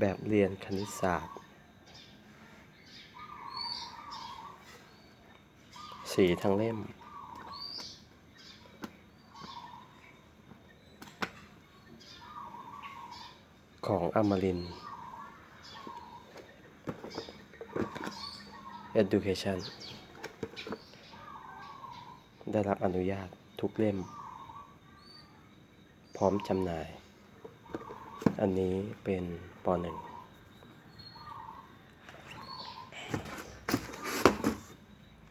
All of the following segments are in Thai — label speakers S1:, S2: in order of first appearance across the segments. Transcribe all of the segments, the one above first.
S1: แบบเรียนคณิตศาสตร์ สีทั้งเล่ม ของอมริน Education ได้รับอนุญาตทุกเล่ม พร้อมจำหน่าย อันนี้เป็นป .1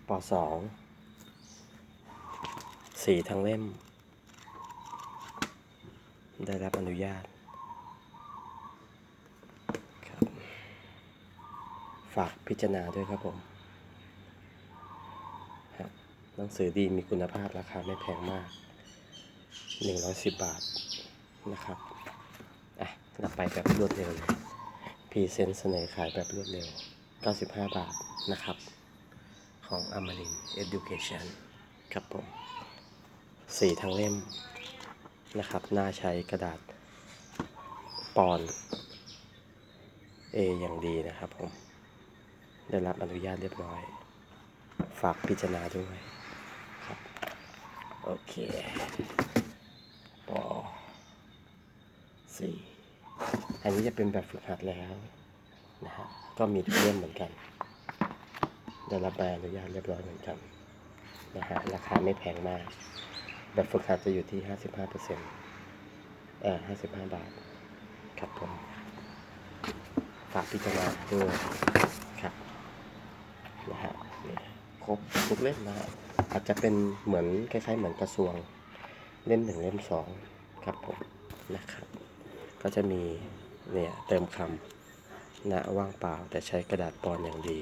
S1: ป .2 สีทั้งเล่ม ได้รับอนุญาตครับฝากพิจารณาด้วยครับผมหนังสือดีมีคุณภาพราคาไม่แพงมาก 110 บาทนะครับ อะเราไปแบบรวดเร็วเลยพรีเซนต์เสนอขายแบบรวดเร็ว 95 บาทนะครับ ของอมริน Education ครับผม สีทั้งเล่มนะครับน่าใช้กระดาษปอน A อย่างดีนะครับผม ได้รับอนุญาตเรียบร้อย ฝากพิจารณาด้วยครับ โอเคปอสี่ อันนี้จะเป็นแบบฝึกหัดแล้วนะฮะก็มีทุกเล่มเหมือนกันได้รับใบอนุญาตเรียบร้อยเหมือนกันนะฮะราคาไม่แพงมาก แบบฝึกหัดจะอยู่ที่ 55เปอร์เซ็นต์เอ่อ55 บาท ครับผมฝากพิจารณาด้วยครับนะฮะครบทุกเล่มนะฮะอาจจะเป็นเหมือนคล้ายๆเหมือนกระทรวงเล่มหนึ่งเล่มสองครับผมนะครับ ก็จะมีเนี่ยเติมคำนะว่างเปล่า แต่ใช้กระดาษปอนอย่างดี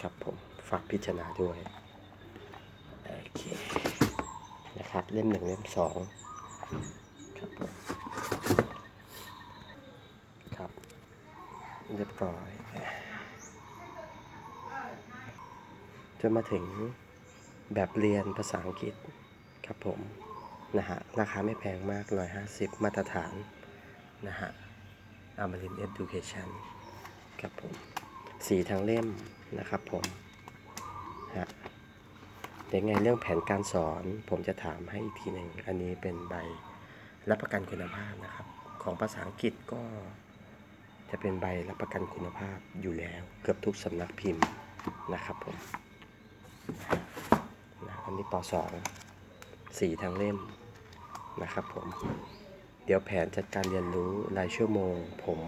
S1: ครับผมฝากพิจารณาด้วยโอเคนะครับเล่มหนึ่งเล่มสองครับผมครับเรียบร้อยจนมาถึงแบบเรียนภาษาอังกฤษครับผม นะฮะราคาไม่แพงมาก 150 มาตรฐาน นะฮะอมาริน Education ครับผม สีทั้งเล่มนะครับผมฮะเดี๋ยวไงเรื่องแผนการสอน ผมจะถามให้อีกทีหนึ่ง อันนี้เป็นใบรับประกันคุณภาพนะครับ ของภาษาอังกฤษก็จะเป็นใบรับประกันคุณภาพอยู่แล้ว เกือบทุกสำนักพิมพ์นะครับผมนะอันนี้ป .2 สีทั้งเล่ม นะครับผม เดี๋ยวแผนจัดการเรียนรู้รายชั่วโมง ผม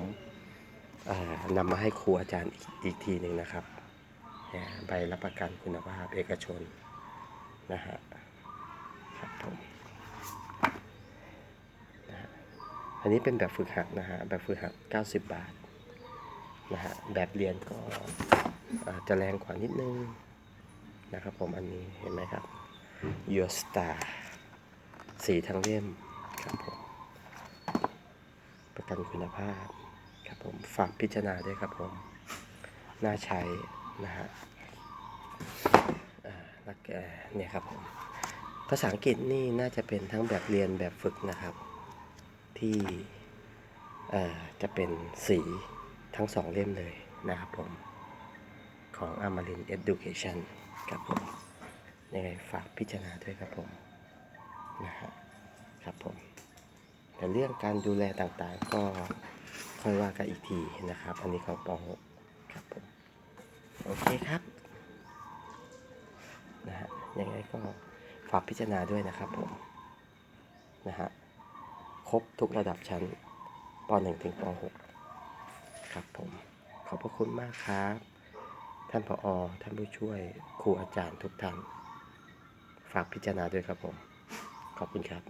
S1: นำมาให้ครูอาจารย์อีกอกทีหนึ่งนะครับใบรับประกันคุณภาพเอกชนนะฮะครับผมนะฮะอันนี้เป็นแบบฝึกหัดนะฮะแบบฝึกหัด 90 บาทนะฮะแบบเรียนก็จะแรงกว่านิดนึงนะครับผมอันนี้เห็นไหมครับ Your Star สีทั้งเล่มครับผมประกันคุณภาพครับผมฝากพิจารณาด้วยครับผมน่าใช้นะฮะอ่าแล้วก็เนี่ยครับผมภาษาอังกฤษนี่น่าจะเป็นทั้งแบบเรียนแบบฝึกนะครับ ที่เอ่อจะเป็นสีทั้งสองเล่มเลยนะครับผม ของ Amarin Education ครับผมยังไงฝากพิจารณาด้วยครับผม นะฮะครับผมแต่เรื่องการดูแลต่างๆ ก็ค่อยว่ากันอีกทีนะครับ อันนี้ของป .6 ครับผมโอเคครับนะฮะยังไงก็ฝากพิจารณาด้วยนะครับผมนะฮะครบทุกระดับชั้นป .1 ถึงป .6 ครับผม ขอบพระคุณมากครับ ท่านผอ ท่านผู้ช่วย ครูอาจารย์ทุกท่าน ฝากพิจารณาด้วยครับผม ขอบคุณครับ